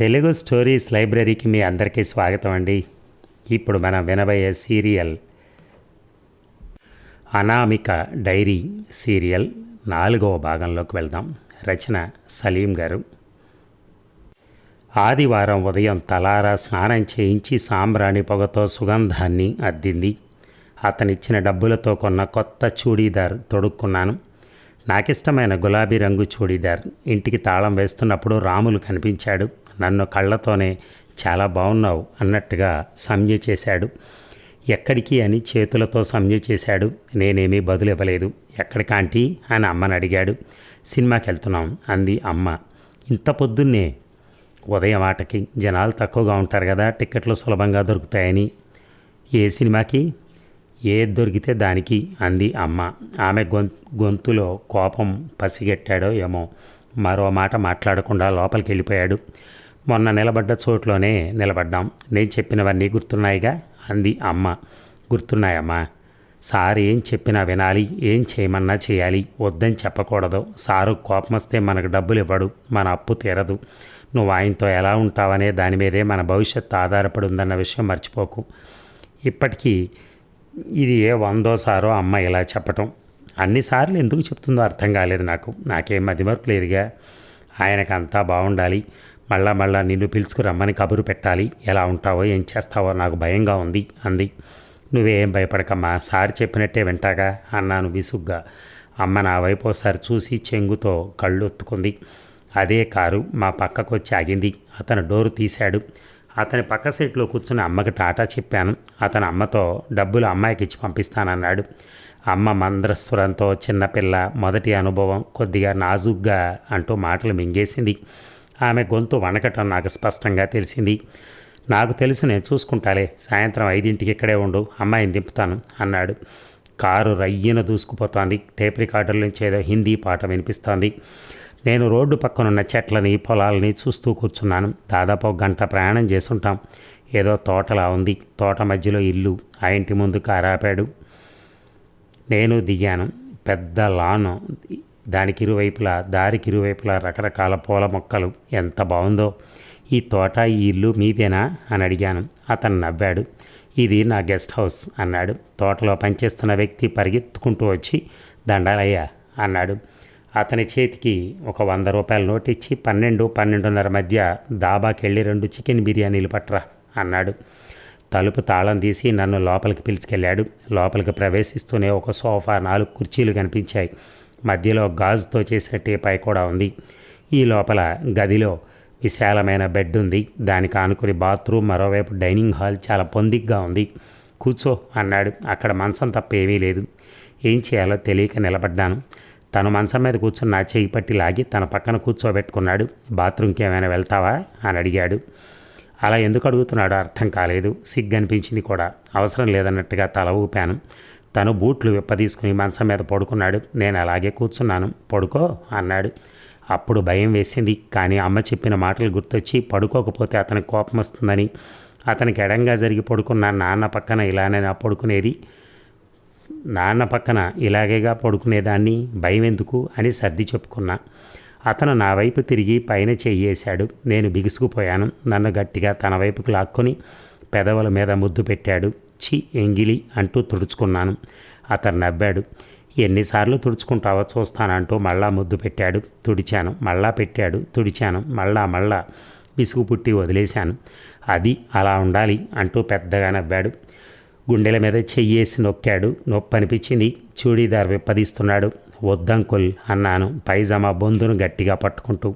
Telugu stories లైబ్రరీకి మీ అందరికీ స్వాగతం అండి. ఇప్పుడు మనం వినబోయే సీరియల్ అనామిక డైరీ సీరియల్ నాలుగవ భాగంలోకి వెళ్దాం. రచన సలీం గారు. ఆదివారం ఉదయం తలారా స్నానం చేయించి సాంబ్రాణి పొగతో సుగంధాన్ని అద్దింది. అతనిచ్చిన డబ్బులతో కొన్న కొత్త చూడీదార్ తొడుక్కున్నాను. నాకిష్టమైన గులాబీ రంగు చూడీదార్. ఇంటికి తాళం వేస్తున్నప్పుడు రాములు కనిపించాడు. నన్ను కళ్ళతోనే చాలా బాగున్నావు అన్నట్టుగా సంజ్ఞ చేశాడు. ఎక్కడికి అని చేతులతో సంజ్ఞ చేశాడు. నేనేమీ బదులు ఇవ్వలేదు ఎక్కడికాంటి అని అమ్మని అడిగాడు. సినిమాకి వెళ్తున్నాం అంది అమ్మ. ఇంత పొద్దున్నే. ఉదయం ఆటకి జనాలు తక్కువగా ఉంటారు కదా టిక్కెట్లు సులభంగా దొరుకుతాయని. ఏ సినిమాకి? ఏది దొరికితే దానికి అంది అమ్మ. ఆమె గొం గొంతులో కోపం పసిగట్టాడో ఏమో. మరో మాట మాట్లాడకుండా లోపలికి వెళ్ళిపోయాడు మొన్న నిలబడ్డ చోట్లోనే నిలబడ్డాం. నేను చెప్పినవన్నీ గుర్తున్నాయిగా? అంది అమ్మ. గుర్తున్నాయమ్మా. సార్ ఏం చెప్పినా వినాలి ఏం చేయమన్నా చేయాలి. వద్దని చెప్పకూడదు. సారు కోపం వస్తే మనకు డబ్బులు ఇవ్వడు మన అప్పు తీరదు. నువ్వు ఆయనతో ఎలా ఉంటావనే దాని మీదే మన భవిష్యత్తు ఆధారపడి ఉందన్న విషయం మర్చిపోకు. ఇప్పటికీ ఇది ఏ వందోసారో అమ్మ ఇలా చెప్పటం. అన్నిసార్లు ఎందుకు చెప్తుందో అర్థం కాలేదు నాకు. నాకేం మతిమరుపు లేదుగా. ఆయనకు అంతా బాగుండాలి మళ్ళా మళ్ళా నిన్ను పిలుచుకురమ్మని కబురు పెట్టాలి. ఎలా ఉంటావో ఏం చేస్తావో నాకు భయంగా ఉంది అంది. నువ్వేం భయపడకమ్మా సార్ చెప్పినట్టే వింటాగా అన్నాను విసుగ్గా. అమ్మ నా వైపు ఒకసారి చూసి చెంగుతో కళ్ళు ఒత్తుకుంది అదే కారు మా పక్కకు వచ్చి ఆగింది. అతను డోరు తీశాడు. అతని పక్క సీట్లో కూర్చుని అమ్మకి టాటా చెప్పాను. అతని అమ్మతో డబ్బులు అమ్మాయికి ఇచ్చి పంపిస్తానన్నాడు. అమ్మ మంద్రస్వరంతో చిన్నపిల్ల మొదటి అనుభవం కొద్దిగా నాజుగ్గా అంటూ మాటలు మింగేసింది. ఆమె గొంతు వణకటం నాకు స్పష్టంగా తెలిసింది. నాకు తెలిసి నేను చూసుకుంటాలే సాయంత్రం ఐదింటికి ఇక్కడే ఉండు అమ్మాయిని దింపుతాను అన్నాడు. కారు రయ్యన దూసుకుపోతోంది. టేప్ రికార్డర్ నుంచి ఏదో హిందీ పాట వినిపిస్తోంది. నేను రోడ్డు పక్కనున్న చెట్లని పొలాలని చూస్తూ కూర్చున్నాను. దాదాపు ఒక గంట ప్రయాణం చేసుంటాం. ఏదో తోటలా ఉంది. తోట మధ్యలో ఇల్లు. ఆ ఇంటి ముందు కారాపాడు నేను దిగాను. పెద్ద లాన్. దానికి ఇరువైపులా దారికి ఇరువైపులా రకరకాల పూల మొక్కలు ఎంత బాగుందో. ఈ తోట ఈ ఇల్లు మీదేనా? అని అడిగాను. అతను నవ్వాడు. ఇది నా గెస్ట్ హౌస్ అన్నాడు. తోటలో పనిచేస్తున్న వ్యక్తి పరిగెత్తుకుంటూ వచ్చి దండాలయ్యా అన్నాడు. అతని చేతికి ఒక వంద రూపాయల నోటు ఇచ్చి పన్నెండు పన్నెండున్నర మధ్య దాబాకి వెళ్ళి రెండు చికెన్ బిర్యానీలు పట్టరా అన్నాడు. తలుపు తాళం తీసి నన్ను లోపలికి పిలుచుకెళ్ళాడు. లోపలికి ప్రవేశిస్తూనే ఒక సోఫా నాలుగు కుర్చీలు కనిపించాయి. మధ్యలో గాజుతో చేసిన టీపాయ్ కూడా ఉంది. ఈ లోపల గదిలో విశాలమైన బెడ్ ఉంది. దానికి ఆనుకుని బాత్రూమ్ మరోవైపు డైనింగ్ హాల్ చాలా పొందిగ్గా ఉంది. కూర్చో అన్నాడు. అక్కడ మంచం తప్ప ఏమీ లేదు. ఏం చేయాలో తెలియక నిలబడ్డాను. తను మంచం మీద కూర్చుని నా చేయి పట్టి లాగి తన పక్కన కూర్చోబెట్టుకున్నాడు. బాత్రూమ్కి ఏమైనా వెళ్తావా? అని అడిగాడు. అలా ఎందుకు అడుగుతున్నాడో అర్థం కాలేదు. సిగ్గు అనిపించింది కూడా. అవసరం లేదన్నట్టుగా తల ఊపాను. తను బూట్లు విప్పదీసుకుని మంచం మీద పడుకున్నాడు. నేను అలాగే కూర్చున్నాను. పడుకో అన్నాడు. అప్పుడు భయం వేసింది. కానీ అమ్మ చెప్పిన మాటలు గుర్తొచ్చి పడుకోకపోతే అతనికి కోపం వస్తుందని. అతనికి ఎడంగా జరిగి పడుకున్న నాన్న పక్కన ఇలానే నా పడుకునేది. నాన్న పక్కన ఇలాగేగా పడుకునేదాన్ని. భయం ఎందుకు అని సర్ది చెప్పుకున్నా. అతను నా వైపు తిరిగి పైన చెయ్యేశాడు నేను బిగుసుకుపోయాను. నన్ను గట్టిగా తన వైపుకు లాక్కొని పెదవుల మీద ముద్దు పెట్టాడు. చి ఎంగిలి అంటూ తుడుచుకున్నాను. అతను నవ్వాడు. ఎన్నిసార్లు తుడుచుకుంటావో చూస్తానంటూ మళ్ళా ముద్దు పెట్టాడు. తుడిచాను. మళ్ళా పెట్టాడు. తుడిచాను. మళ్ళా మళ్ళా విసుగు పుట్టి వదిలేశాను. అది అలా ఉండాలి అంటూ పెద్దగా నవ్వాడు. గుండెల మీద చెయ్యేసి నొక్కాడు. నొప్పి అనిపించింది చూడీదార్ విప్పదీస్తున్నాడు. వద్దంకుల్ అన్నాను. పైజామా బొందును గట్టిగా పట్టుకుంటూ.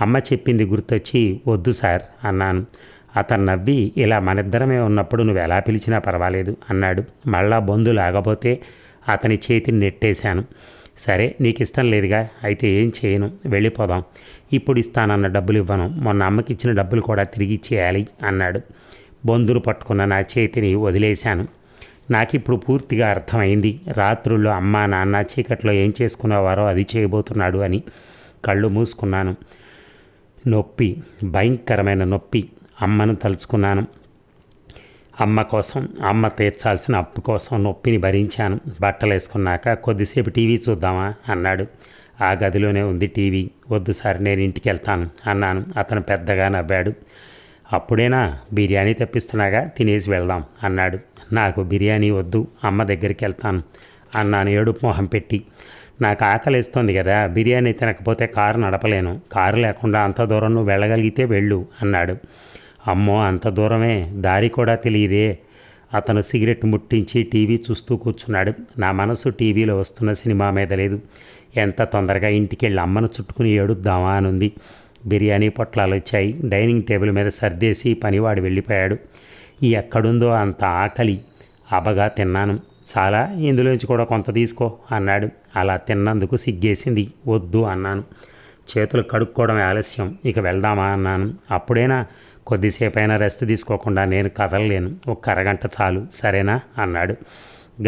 అమ్మ చెప్పింది గుర్తొచ్చి వద్దు సార్ అన్నాను. అతను నవ్వి ఇలా మనిద్దరమే ఉన్నప్పుడు నువ్వు ఎలా పిలిచినా పర్వాలేదు అన్నాడు. మళ్ళా బంధు లాగపోతే అతని చేతిని నెట్టేశాను. సరే నీకు ఇష్టం లేదుగా అయితే ఏం చేయను? వెళ్ళిపోదాం ఇప్పుడు ఇస్తానన్న డబ్బులు ఇవ్వను. మొన్న అమ్మకి ఇచ్చిన డబ్బులు కూడా తిరిగి ఇచ్చేయాలి అన్నాడు. బొందును పట్టుకున్న నా చేతిని వదిలేశాను. నాకు ఇప్పుడు పూర్తిగా అర్థమైంది. రాత్రుల్లో అమ్మ నాన్న చీకట్లో ఏం చేసుకునేవారో అది చేయబోతున్నాడు అని కళ్ళు మూసుకున్నాను. నొప్పి భయంకరమైన నొప్పి. అమ్మను తలుచుకున్నాను. అమ్మ కోసం అమ్మ తీర్చాల్సిన అప్పు కోసం నొప్పిని భరించాను. బట్టలు వేసుకున్నాక కొద్దిసేపు టీవీ చూద్దామా అన్నాడు. ఆ గదిలోనే ఉంది టీవీ. వద్దు సార్ నేను ఇంటికి వెళ్తాను అన్నాను. అతను పెద్దగా నవ్వాడు. అప్పుడేనా? బిర్యానీ తెప్పిస్తున్నాగా? తినేసి వెళ్దాం అన్నాడు. నాకు బిర్యానీ వద్దు అమ్మ దగ్గరికి వెళ్తాను అన్నాను ఏడుపు మొహం పెట్టి. నాకు ఆకలిస్తుంది కదా బిర్యానీ తినకపోతే కారు నడపలేను. కారు లేకుండా అంత దూరం నువ్వు వెళ్ళగలిగితే వెళ్ళు అన్నాడు. అమ్మో అంత దూరమే. దారి కూడా తెలియదే. అతను సిగరెట్ ముట్టించి టీవీ చూస్తూ కూర్చున్నాడు. నా మనసు టీవీలో వస్తున్న సినిమా మీద లేదు. ఎంత తొందరగా ఇంటికి వెళ్ళి అమ్మను చుట్టుకుని ఏడుద్దామా అనుంది. బిర్యానీ పొట్లాలు వచ్చాయి. డైనింగ్ టేబుల్ మీద సర్దేసి పనివాడు వెళ్ళిపోయాడు. ఈ ఎక్కడుందో అంత ఆకలి. అబగా తిన్నాను. చాలా ఇందులోంచి కూడా కొంత తీసుకో అన్నాడు. అలా తిన్నందుకు సిగ్గేసింది. వద్దు అన్నాను. చేతులు కడుక్కోవడం ఆలస్యం. ఇక వెళ్దామా అన్నాను. అప్పుడైనా? కొద్దిసేపైనా రెస్ట్ తీసుకోకుండా నేను కదలలేను. ఒక అరగంట చాలు. సరేనా? అన్నాడు.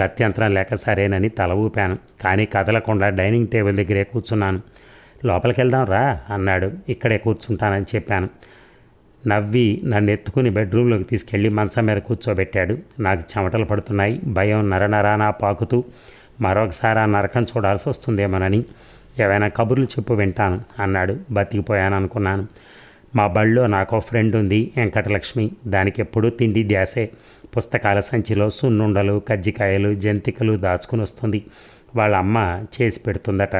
గత్యంతరం లేక సరేనని తల ఊపాను. కానీ కదలకుండా డైనింగ్ టేబుల్ దగ్గరే కూర్చున్నాను. లోపలికి వెళ్దాం రా అన్నాడు. ఇక్కడే కూర్చుంటానని చెప్పాను. నవ్వి నన్ను ఎత్తుకుని బెడ్రూమ్లోకి తీసుకెళ్ళి మంచం మీద కూర్చోబెట్టాడు. నాకు చెమటలు పడుతున్నాయి. భయం నరనరానా పాకుతూ మరొకసారి ఆ నరకం చూడాల్సి వస్తుందేమోనని. ఏవైనా కబుర్లు చెప్పు వింటాను అన్నాడు. బతికిపోయాను అనుకున్నాను మా బళ్ళో నాకు ఫ్రెండ్ ఉంది వెంకటలక్ష్మి. దానికి ఎప్పుడూ తిండి ధ్యాసే. పుస్తకాల సంచిలో సున్నుండలు కజ్జికాయలు జంతికలు దాచుకుని వస్తుంది. వాళ్ళ అమ్మ చేసి పెడుతుందట.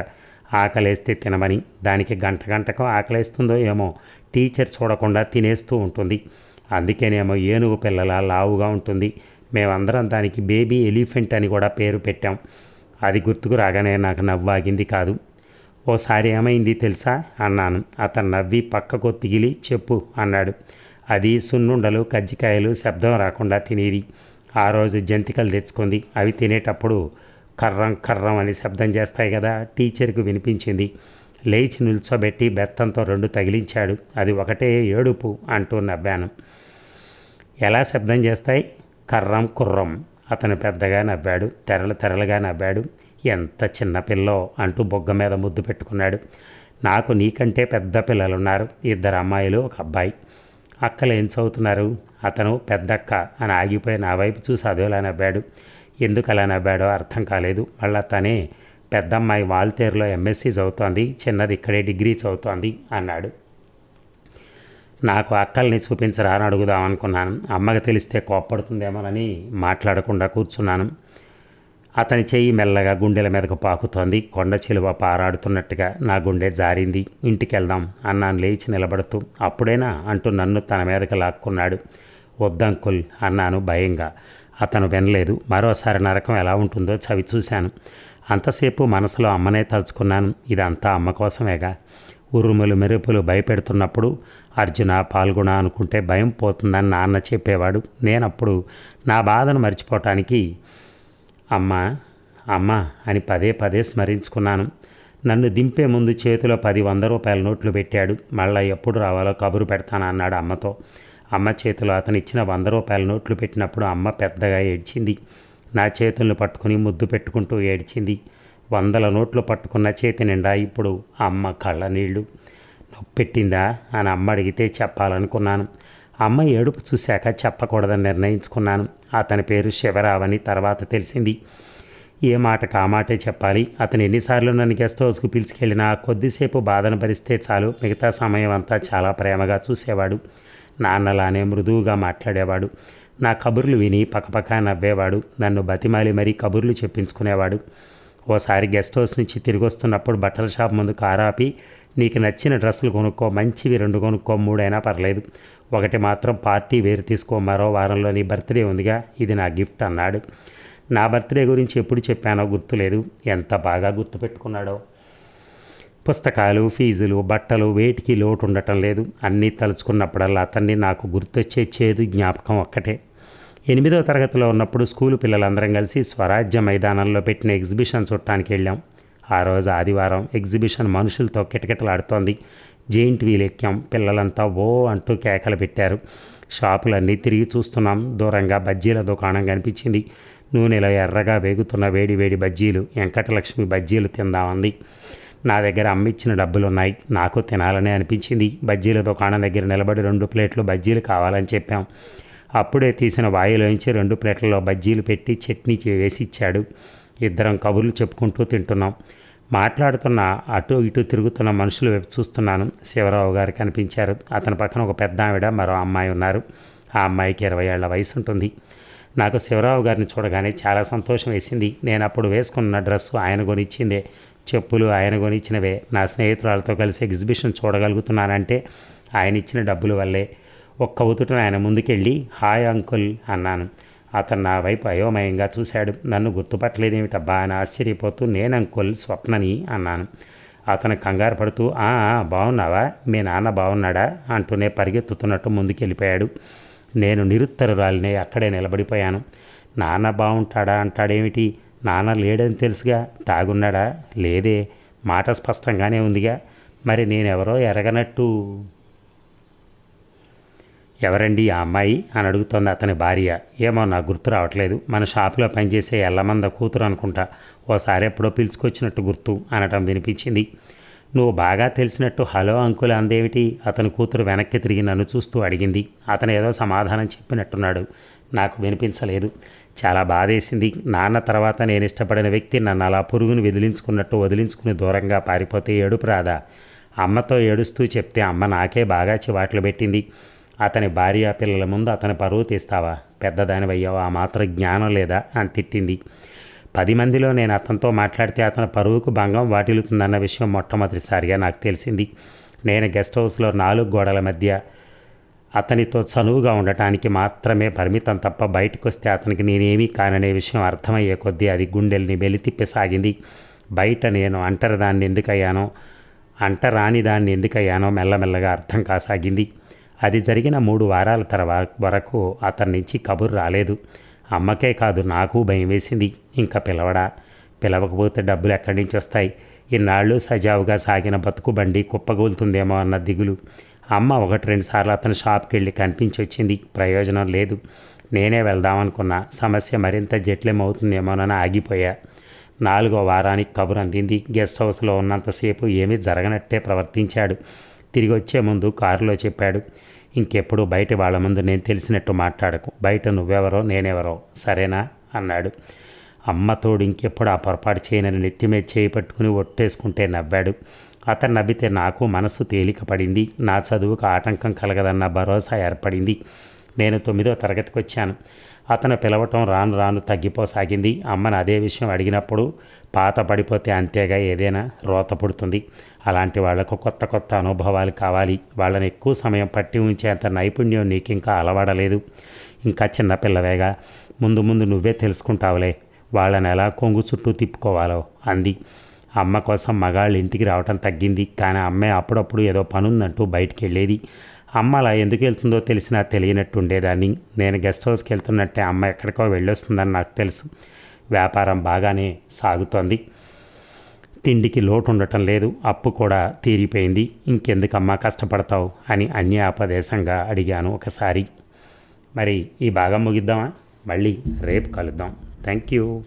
ఆకలేస్తే తినమని. దానికి గంట గంటకు ఆకలేస్తుందో ఏమో. టీచర్ చూడకుండా తినేస్తూ ఉంటుంది. అందుకేనేమో ఏనుగు పిల్లల లావుగా ఉంటుంది. మేమందరం దానికి బేబీ ఎలిఫెంట్ అని కూడా పేరు పెట్టాం. అది గుర్తుకు రాగానే నాకు నవ్వాగింది కాదు. ఓసారి ఏమైంది తెలుసా? అన్నాను. అతను నవ్వి పక్కకు తిగిలి చెప్పు అన్నాడు. అది సున్నుండలు కజ్జికాయలు శబ్దం రాకుండా తినేది. ఆ రోజు జంతికలు తెచ్చుకుంది. అవి తినేటప్పుడు కర్రం కర్రం అని శబ్దం చేస్తాయి కదా టీచర్కు వినిపించింది. లేచి నిల్చోబెట్టి బెత్తంతో రెండు తగిలించాడు. అది ఒకటే ఏడుపు అంటూ నవ్వాను. ఎలా శబ్దం చేస్తాయి? కర్రం కుర్రం అతను పెద్దగా నవ్వాడు. తెరలు తెరలుగా నవ్వాడు. ఎంత చిన్న పిల్లో అంటూ బొగ్గ మీద ముద్దు పెట్టుకున్నాడు. నాకు నీకంటే పెద్ద పిల్లలున్నారు. ఇద్దరు అమ్మాయిలు ఒక అబ్బాయి. అక్కలు ఏం చదువుతున్నారు? అతను పెద్దక్క అని ఆగిపోయి నా వైపు చూసి అదోలా నవ్వాడు. ఎందుకు అలా నవ్వాడో అర్థం కాలేదు. మళ్ళా తనే పెద్దమ్మాయి వాల్తేరులో ఎంఎస్సీ చదువుతోంది. చిన్నది ఇక్కడే డిగ్రీ చదువుతోంది అన్నాడు. నాకు అక్కల్ని చూపించరా అని అడుగుదాం అనుకున్నాను. అమ్మకి తెలిస్తే కోప్పడుతుందేమోనని మాట్లాడకుండా కూర్చున్నాను. అతని చెయ్యి మెల్లగా గుండెల మీదకు పాకుతోంది. కొండ చిలువ పారాడుతున్నట్టుగా నా గుండె జారింది. ఇంటికెళ్దాం అన్నాను లేచి నిలబడుతూ. అప్పుడేనా అంటూ నన్ను తన మీదకి లాక్కున్నాడు. వద్దంకుల్ అన్నాను భయంగా. అతను వినలేదు. మరోసారి నరకం ఎలా ఉంటుందో చవి చూశాను. అంతసేపు మనసులో అమ్మనే తలుచుకున్నాను. ఇదంతా అమ్మ కోసమేగా. ఉరుములు మెరుపులు భయపెడుతున్నప్పుడు అర్జున పాల్గొన అనుకుంటే భయం పోతుందని నాన్న చెప్పేవాడు. నేనప్పుడు నా బాధను మర్చిపోవటానికి అమ్మ అమ్మ అని పదే పదే స్మరించుకున్నాను. నన్ను దింపే ముందు చేతిలో పది వంద రూపాయల నోట్లు పెట్టాడు. మళ్ళీ ఎప్పుడు రావాలో కబురు పెడతాను అన్నాడు అమ్మతో. అమ్మ చేతిలో అతను ఇచ్చిన వంద రూపాయల నోట్లు పెట్టినప్పుడు అమ్మ పెద్దగా ఏడ్చింది. నా చేతులను పట్టుకుని ముద్దు పెట్టుకుంటూ ఏడ్చింది. వందల నోట్లు పట్టుకున్న చేతి నిండా ఇప్పుడు అమ్మ కళ్ళ నీళ్ళు. నొప్పెట్టిందా అని అమ్మ అడిగితే చెప్పాలనుకున్నాను. అమ్మ ఏడుపు చూశాక చెప్పకూడదని నిర్ణయించుకున్నాను. అతని పేరు శివరావని తర్వాత తెలిసింది. ఏ మాటకు కామాటే మాటే చెప్పాలి. అతను ఎన్నిసార్లు నన్ను గెస్ట్ హౌస్కు పిలిచికెళ్ళినా కొద్దిసేపు బాధను భరిస్తే చాలు. మిగతా సమయం అంతా చాలా ప్రేమగా చూసేవాడు. నాన్నలానే మృదువుగా మాట్లాడేవాడు. నా కబుర్లు విని పక్కపక్క నవ్వేవాడు. నన్ను బతిమాలి మరీ కబుర్లు చెప్పించుకునేవాడు. ఓసారి గెస్ట్ హౌస్ నుంచి తిరిగి వస్తున్నప్పుడు బట్టల షాప్ ముందు కారాపి నీకు నచ్చిన డ్రెస్సులు కొనుక్కో మంచివి రెండు కొనుక్కో మూడైనా పర్లేదు. ఒకటి మాత్రం పార్టీ వేరు తీసుకో మరో వారంలో నీ బర్త్డే ఉందిగా ఇది నా గిఫ్ట్ అన్నాడు. నా బర్త్డే గురించి ఎప్పుడు చెప్పానో గుర్తులేదు. ఎంత బాగా గుర్తుపెట్టుకున్నాడో పుస్తకాలు ఫీజులు బట్టలు వేటికి లోటు ఉండటం లేదు. అన్నీ తలుచుకున్నప్పుడల్లా అతన్ని నాకు గుర్తొచ్చే చేదు జ్ఞాపకం ఒక్కటే. ఎనిమిదో తరగతిలో ఉన్నప్పుడు స్కూలు పిల్లలందరం కలిసి స్వరాజ్య మైదానంలో పెట్టిన ఎగ్జిబిషన్ చూడటానికి వెళ్ళాం. ఆ రోజు ఆదివారం ఎగ్జిబిషన్ మనుషులతో కిటకిటలాడుతోంది. జెయింట్ వీల్ ఎక్కాం పిల్లలంతా ఓ అంటూ కేకలు పెట్టారు. షాపులన్నీ తిరిగి చూస్తున్నాం. దూరంగా బజ్జీల దుకాణం కనిపించింది. నూనెలో ఎర్రగా వేగుతున్న వేడి వేడి బజ్జీలు వెంకటలక్ష్మి బజ్జీలు తిందామంది. నా దగ్గర అమ్మిచ్చిన డబ్బులు ఉన్నాయి నాకు తినాలని అనిపించింది. బజ్జీల దుకాణం దగ్గర నిలబడి రెండు ప్లేట్లు బజ్జీలు కావాలని చెప్పాం. అప్పుడే తీసిన వాయులోంచి రెండు ప్లేట్లలో బజ్జీలు పెట్టి చట్నీ వేసి ఇచ్చాడు. ఇద్దరం కబుర్లు చెప్పుకుంటూ తింటున్నాం. మాట్లాడుతున్న అటు ఇటు తిరుగుతున్న మనుషులు వైపు చూస్తున్నాను. శివరావు గారు కనిపించారు. అతని పక్కన ఒక పెద్ద ఆవిడ మరో అమ్మాయి ఉన్నారు. ఆ అమ్మాయికి ఇరవై ఏళ్ళ వయసు ఉంటుంది. నాకు శివరావు గారిని చూడగానే చాలా సంతోషం వేసింది. నేను అప్పుడు వేసుకున్న డ్రెస్సు ఆయన కొనిచ్చిందే. చెప్పులు ఆయన కొనిచ్చినవే. నా స్నేహితురాలతో కలిసి ఎగ్జిబిషన్ చూడగలుగుతున్నానంటే ఆయన ఇచ్చిన డబ్బుల వల్లే. ఒక్క ఉతుటను ఆయన ముందుకెళ్ళి హాయ్ అంకుల్ అన్నాను. అతను నా వైపు అయోమయంగా చూశాడు. నన్ను గుర్తుపట్టలేదేమిటబ్బా? అని ఆశ్చర్యపోతూ నేను స్వప్నని అన్నాను. అతను కంగారు పడుతూ ఆ, బాగున్నావా మీ నాన్న బాగున్నాడా అంటూనే పరిగెత్తుతున్నట్టు ముందుకెళ్ళిపోయాడు. నేను నిరుత్తరురాలినే అక్కడే నిలబడిపోయాను. నాన్న బాగుంటాడా అంటాడేమిటి? నాన్న లేడని తెలుసుగా. తాగున్నాడా? లేదే. మాట స్పష్టంగానే ఉందిగా. మరి నేనెవరో ఎరగనట్టు ఎవరండి ఆ అమ్మాయి అని అడుగుతోంది అతని భార్య. ఏమో నాకు గుర్తు రావట్లేదు. మన షాపులో పనిచేసే ఎల్లమంద కూతురు అనుకుంటా. ఓసారి ఎప్పుడో పిలుచుకొచ్చినట్టు గుర్తు అనటం వినిపించింది. నువ్వు బాగా తెలిసినట్టు హలో అంకుల్ అందేమిటి? అతని కూతురు వెనక్కి తిరిగి నన్ను చూస్తూ అడిగింది. అతను ఏదో సమాధానం చెప్పినట్టున్నాడు. నాకు వినిపించలేదు. చాలా బాధేసింది. నాన్న తర్వాత నేను ఇష్టపడిన వ్యక్తి నన్ను అలా పురుగును వదిలించుకున్నట్టు వదిలించుకుని దూరంగా పారిపోతే ఏడుపు రాదా? అమ్మతో ఏడుస్తూ చెప్తే అమ్మ నాకే బాగా చివాట్లు పెట్టింది. అతని భార్య పిల్లల ముందు అతని పరువు తీస్తావా? పెద్దదానివయ్యావా? ఆ మాత్రం జ్ఞానం లేదా? అని తిట్టింది. పది మందిలో నేను అతనితో మాట్లాడితే అతని పరువుకు భంగం వాటిల్లుతుందన్న విషయం మొట్టమొదటిసారిగా నాకు తెలిసింది. నేను గెస్ట్ హౌస్లో నాలుగు గోడల మధ్య అతనితో చనువుగా ఉండటానికి మాత్రమే పరిమితం తప్ప బయటకు వస్తే అతనికి నేనేమీ కాననే విషయం అర్థమయ్యే కొద్దీ అది గుండెల్ని వెలితిప్పసాగింది. బయట నేను అంటరి దాన్ని ఎందుకయ్యానో అంటరాని దాన్ని ఎందుకయ్యానో మెల్లమెల్లగా అర్థం కాసాగింది. అది జరిగిన మూడు వారాల తర్వాత వరకు అతని నుంచి కబురు రాలేదు. అమ్మకే కాదు నాకు భయం వేసింది. ఇంకా పిలవడా? పిలవకపోతే డబ్బులు ఎక్కడి నుంచి వస్తాయి? ఇన్నాళ్ళు సజావుగా సాగిన బతుకు బండి కుప్పగోలుతుందేమో అన్న దిగులు. అమ్మ ఒకటి రెండు సార్లు అతని షాప్కి వెళ్ళి కనిపించి వచ్చింది. ప్రయోజనం లేదు. నేనే వెళ్దామనుకున్నా. సమస్య మరింత జట్లేమవుతుందేమోనని ఆగిపోయా. నాలుగో వారానికి కబురు అందింది. గెస్ట్ హౌస్లో ఉన్నంతసేపు ఏమీ జరగనట్టే ప్రవర్తించాడు. తిరిగి వచ్చే ముందు కారులో చెప్పాడు. ఇంకెప్పుడు బయట వాళ్ళ ముందు నేను తెలిసినట్టు మాట్లాడకు. బయట నువ్వెవరో నేనెవరో. సరేనా? అన్నాడు. అమ్మ తోడు ఇంకెప్పుడు ఆ పొరపాటు చేయనని నెత్తిమే చేయి పట్టుకుని ఒట్టేసుకుంటే నవ్వాడు. అతను నవ్వితే నాకు మనసు తేలిక పడింది. నా చదువుకు ఆటంకం కలగదన్న భరోసా ఏర్పడింది. నేను తొమ్మిదో తరగతికి వచ్చాను అతను పిలవటం రాను రాను తగ్గిపోసాగింది. అమ్మను అదే విషయం అడిగినప్పుడు పాత పడిపోతే అంతేగా ఏదైనా రోత పుడుతుంది. అలాంటి వాళ్ళకు కొత్త కొత్త అనుభవాలు కావాలి. వాళ్ళని ఎక్కువ సమయం పట్టి ఉంచేంత నైపుణ్యం నీకు ఇంకా అలవాడలేదు. ఇంకా చిన్నపిల్లవేగా ముందు ముందు నువ్వే తెలుసుకుంటావులే వాళ్ళని ఎలా కొంగు చుట్టూ తిప్పుకోవాలో అంది. అమ్మ కోసం మగాళ్ళు ఇంటికి రావటం తగ్గింది. కానీ అమ్మే అప్పుడప్పుడు ఏదో పనుందంటూ బయటికి వెళ్ళేది అమ్మ అలా ఎందుకు వెళ్తుందో తెలిసినా తెలియనట్టు ఉండేదాన్ని. నేను గెస్ట్ హౌస్కి వెళ్తున్నట్టే అమ్మ ఎక్కడికో వెళ్ళొస్తుందని నాకు తెలుసు. వ్యాపారం బాగానే సాగుతోంది. తిండికి లోటు ఉండటం లేదు. అప్పు కూడా తీరిపోయింది. ఇంకెందుకమ్మా కష్టపడతావు అని అన్యాపదేశంగా అడిగాను ఒకసారి. మరి ఈ భాగం ముగిద్దామా? మళ్ళీ రేపు కలుద్దాం. Thank you.